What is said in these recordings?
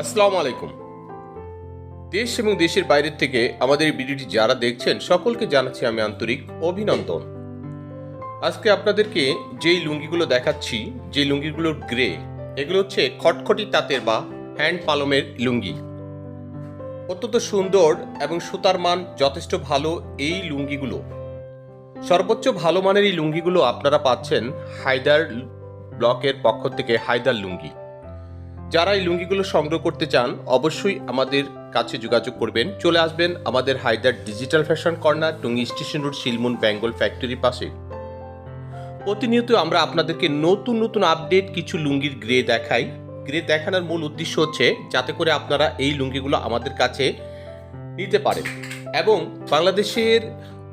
আসসালামু আলাইকুম। দেশ এবং দেশের বাইরের থেকে আমাদের ভিডিওটি যারা দেখছেন, সকলকে জানাচ্ছি আমি আন্তরিক অভিনন্দন। আজকে আপনাদেরকে যেই লুঙ্গিগুলো দেখাচ্ছি যে লুঙ্গিগুলোর গ্রে, এগুলো হচ্ছে খটখটি তাঁতের বা হ্যান্ড পালমের লুঙ্গি। অত্যন্ত সুন্দর এবং সুতার মান যথেষ্ট ভালো এই লুঙ্গিগুলো। সর্বোচ্চ ভালো মানের এই লুঙ্গিগুলো আপনারা পাচ্ছেন হায়দার ব্লকের পক্ষ থেকে হায়দার লুঙ্গি। যারা এই লুঙ্গিগুলো সংগ্রহ করতে চান, অবশ্যই আমাদের কাছে যোগাযোগ করবেন। চলে আসবেন আমাদের Haider digital fashion corner, Tongi station road Shilmun Bengal ফ্যাক্টরির পাশে। প্রতিনিয়ত আমরা আপনাদেরকে নতুন নতুন আপডেট কিছু লুঙ্গির গ্রে দেখাই। গ্রে দেখানোর মূল উদ্দেশ্য হচ্ছে যাতে করে আপনারা এই লুঙ্গিগুলো আমাদের কাছে নিতে পারেন। এবং বাংলাদেশের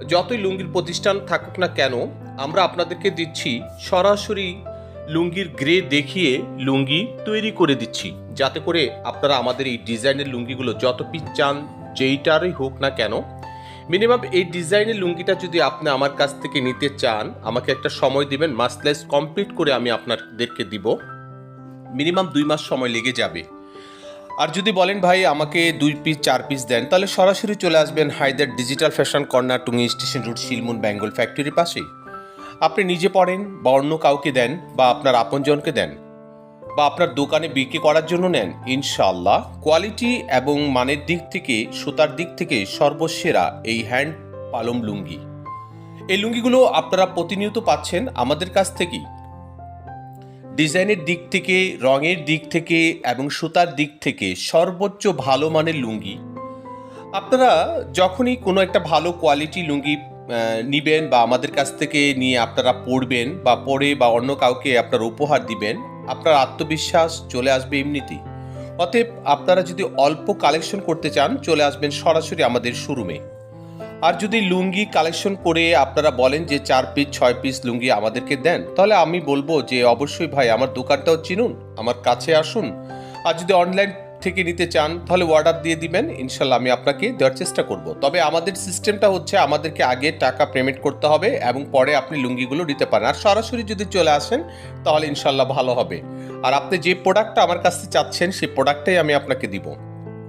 যতই লুঙ্গির প্রতিষ্ঠান থাকুক না কেন, আমরা আপনাদেরকে দিচ্ছি সরাসরি লুঙ্গির গ্রে দেখিয়ে লুঙ্গি তৈরি করে দিচ্ছি। যাতে করে আপনারা আমাদের এই ডিজাইনের লুঙ্গিগুলো যত পিস চান, যেইটারই হোক না কেন, মিনিমাম এই ডিজাইনের লুঙ্গিটা যদি আপনি আমার কাছ থেকে নিতে চান, আমাকে একটা সময় দিবেন মাসলেস কমপ্লিট করে আমি আপনাদেরকে দিব। মিনিমাম দুই মাস সময় লেগে যাবে। আর যদি বলেন, ভাই, আমাকে দুই পিস, চার পিস দেন, তাহলে সরাসরি চলে আসবেন Haider digital fashion corner Tongi station road, Shilmun, Bengal ফ্যাক্টরির পাশেই। আপনি নিজে পড়েন বা অন্য কাউকে দেন বা আপনার আপনজনকে দেন বা আপনার দোকানে বিক্রি করার জন্য নেন, ইনশাআল্লাহ কোয়ালিটি এবং মানের দিক থেকে, সুতার দিক থেকে সর্বসেরা এই হ্যান্ড পালম লুঙ্গি। এই লুঙ্গিগুলো আপনারা প্রতিনিয়ত পাচ্ছেন আমাদের কাছ থেকেই। ডিজাইনের দিক থেকে, রঙের দিক থেকে এবং সুতার দিক থেকে সর্বোচ্চ ভালো মানের লুঙ্গি। আপনারা যখনই কোনো একটা ভালো কোয়ালিটি লুঙ্গি নিবেন বা আমাদের কাছ থেকে নিয়ে আপনারা পড়বেন বা পড়ে বা অন্য কাউকে আপনার উপহার দিবেন, আপনার আত্মবিশ্বাস চলে আসবে এমনিতেই। অতএব আপনারা যদি অল্প কালেকশন করতে চান, চলে আসবেন সরাসরি আমাদের শোরুমে। আর যদি লুঙ্গি কালেকশন করে আপনারা বলেন যে চার পিস ছয় পিস লুঙ্গি আমাদেরকে দেন, তাহলে আমি বলব যে অবশ্যই ভাই, আমার দোকানটাও চিনুন, আমার কাছে আসুন। আর যদি অনলাইন থেকে নিতে চান, তাহলে অর্ডার দিয়ে দিবেন। ইনশাল্লাহ আমি আপনাকে দেওয়ার চেষ্টা করব। তবে আমাদের সিস্টেমটা হচ্ছে আমাদেরকে আগে টাকা পেমেন্ট করতে হবে এবং পরে আপনি লুঙ্গিগুলো নিতে পারেন। আর সরাসরি যদি চলে আসেন, তাহলে ইনশাল্লাহ ভালো হবে। আর আপনি যে প্রোডাক্টটা আমার কাছে চাচ্ছেন, সেই প্রোডাক্টটাই আমি আপনাকে দিব।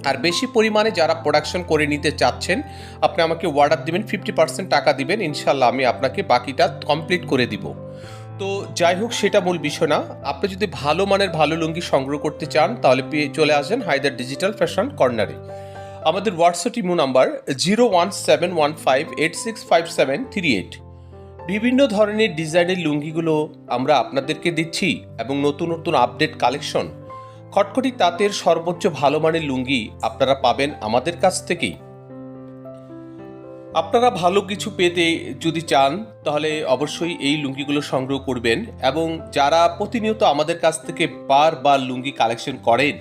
আর বেশি পরিমাণে যারা প্রোডাকশন করে নিতে চাচ্ছেন, আপনি আমাকে অর্ডার দিবেন ফিফটি পার্সেন্ট টাকা দিবেন, ইনশাল্লাহ আমি আপনাকে বাকিটা কমপ্লিট করে দিব। তো যাই হোক, সেটা মূল বিষয় না। আপনি যদি ভালো মানের ভালো লুঙ্গি সংগ্রহ করতে চান, তাহলে পেয়ে চলে আসেন হায়দার ডিজিটাল ফ্যাশন কর্নারে। আমাদের WhatsApp imo number zero one seven one five eight six five seven three eight. বিভিন্ন ধরনের ডিজাইনের লুঙ্গিগুলো আমরা আপনাদেরকে দিচ্ছি এবং নতুন নতুন আপডেট কালেকশন। খটখটি তাঁতের সর্বোচ্চ ভালো মানের লুঙ্গি আপনারা পাবেন আমাদের কাছ থেকেই। আপনারা ভালো কিছু পেতে যদি চান, তাহলে অবশ্যই এই লুঙ্গিগুলো সংগ্রহ করবেন এবং যারা প্রতিনিয়ত আমাদের কাছ থেকে বার বার লুঙ্গি কালেকশন করেন,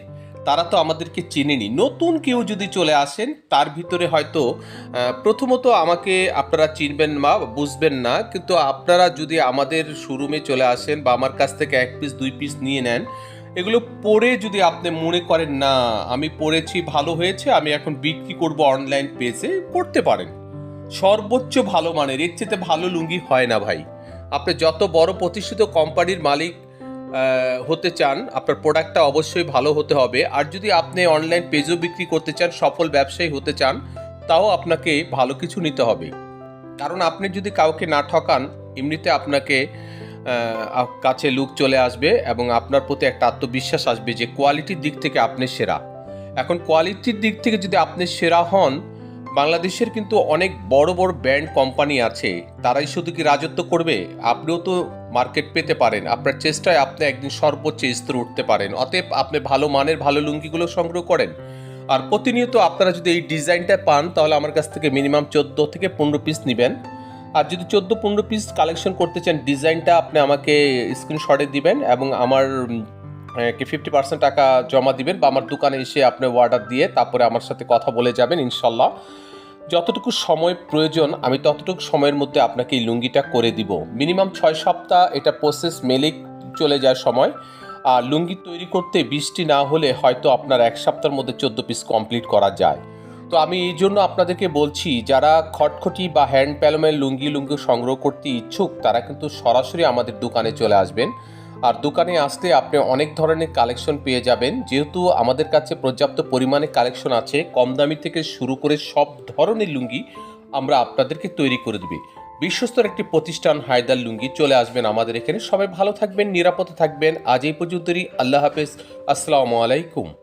তারা তো আমাদেরকে চেনেনি। নতুন কেউ যদি চলে আসেন, তার ভিতরে হয়তো প্রথমত আমাকে আপনারা চিনবেন বা বুঝবেন না, কিন্তু আপনারা যদি আমাদের শোরুমে চলে আসেন বা আমার কাছ থেকে এক পিস দুই পিস নিয়ে নেন, এগুলো পরে যদি আপনি মনে করেন, না, আমি পড়েছি ভালো হয়েছে, আমি এখন বিক্রি করব অনলাইন পেজে করতে পারেন। সর্বোচ্চ ভালো মানের, এর চেয়ে ভালো লুঙ্গি হয় না ভাই। আপনি যত বড় প্রতিষ্ঠিত কোম্পানির মালিক হতে চান, আপনার প্রোডাক্টটা অবশ্যই ভালো হতে হবে। আর যদি আপনি অনলাইন পেজও বিক্রি করতে চান, সফল ব্যবসায়ী হতে চান, তাও আপনাকে ভালো কিছু নিতে হবে। কারণ আপনি যদি কাউকে না ঠকান, এমনিতে আপনাকে কাছে লুক চলে আসবে এবং আপনার প্রতি একটা আত্মবিশ্বাস আসবে যে কোয়ালিটির দিক থেকে আপনি সেরা। এখন কোয়ালিটির দিক থেকে যদি আপনি সেরা হন বাংলাদেশের কিন্তু অনেক বড় বড় ব্র্যান্ড কোম্পানি আছে, তারাই শুধু কি রাজত্ব করবে? আপনিও তো মার্কেট পেতে পারেন। আপনার চেষ্টায় আপনি একদিন সর্বোচ্চ স্তরে উঠতে পারেন। অতএব আপনি ভালো মানের, ভালো লুঙ্গিগুলো সংগ্রহ করেন। আর প্রতিনিয়ত আপনারা যদি এই ডিজাইনটা পান, তাহলে আমার কাছ থেকে মিনিমাম চোদ্দ থেকে পনেরো পিস নেবেন। আর যদি চোদ্দ, পনেরো পিস কালেকশন করতে চান, ডিজাইনটা আপনি আমাকে স্ক্রিনশটে দিবেন এবং আমার কি ফিফটি পার্সেন্ট টাকা জমা দিবেন বা আমার দোকানে এসে আপনি অর্ডার দিয়ে তারপরে আমার সাথে কথা বলে যাবেন, ইনশাল্লাহ। যতটুকু সময় প্রয়োজন, আমি ততটুকু সময়ের মধ্যে আপনাকে এই লুঙ্গিটা করে দিব। মিনিমাম ছয় সপ্তাহ এটা প্রসেস মেলে চলে যায় সময়। আর লুঙ্গি তৈরি করতে বৃষ্টি না হলে হয়তো আপনার এক সপ্তাহের মধ্যে চোদ্দ পিস কমপ্লিট করা যায়। তো আমি এই জন্য আপনাদেরকে বলছি, যারা খটখটি বা হ্যান্ড প্যালমের লুঙ্গি লুঙ্গি সংগ্রহ করতে ইচ্ছুক, তারা কিন্তু সরাসরি আমাদের দোকানে চলে আসবেন। আর দোকানে আসতে আপনি অনেক ধরনের কালেকশন পেয়ে যাবেন। যেহেতু আমাদের কাছে পর্যাপ্ত পরিমাণে কালেকশন আছে, কম দামি থেকে শুরু করে সব ধরনের লুঙ্গি আমরা আপনাদেরকে তৈরি করে দেবে। বিশ্বস্তর একটি প্রতিষ্ঠান হায়দার লুঙ্গি চলে আসবেন আমাদের এখানে। সবাই ভালো থাকবেন, নিরাপদে থাকবেন। আজ এই পর্যন্তই। আল্লাহ হাফেজ। আসসালামু আলাইকুম।